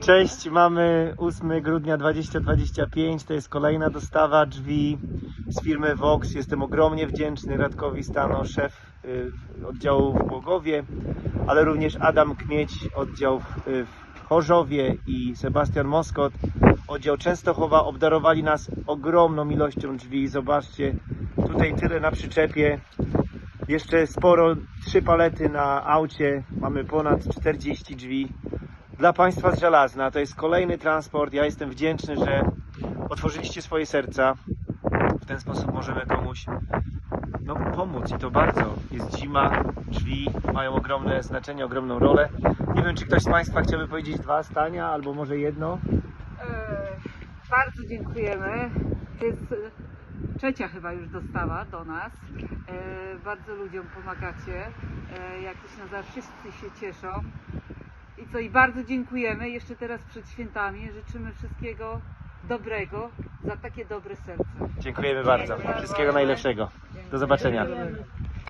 Cześć, mamy 8 grudnia 2025. To jest kolejna dostawa drzwi z firmy Vox. Jestem ogromnie wdzięczny Radkowi Stano, szef y, oddziału w Głogowie, ale również Adam Kmieć, oddział y, w Chorzowie i Sebastian Moskot, oddział Częstochowa. Obdarowali nas ogromną ilością drzwi. Zobaczcie, tutaj tyle na przyczepie. Jeszcze sporo, trzy palety na aucie. Mamy ponad 40 drzwi dla Państwa z Żelazna. To jest kolejny transport. Ja jestem wdzięczny, że otworzyliście swoje serca. W ten sposób możemy komuś no, pomóc i to bardzo. Jest zima, drzwi mają ogromne znaczenie, ogromną rolę. Nie wiem, czy ktoś z Państwa chciałby powiedzieć dwa zdania, albo może jedno. E, Bardzo dziękujemy. Jest e, trzecia chyba już dostawa do nas. E, Bardzo ludziom pomagacie. E, Jak to się nazywa, wszyscy się cieszą. I co, i bardzo dziękujemy jeszcze teraz przed świętami. Życzymy wszystkiego dobrego za takie dobre serce. Dziękujemy bardzo. Wszystkiego najlepszego. Do zobaczenia.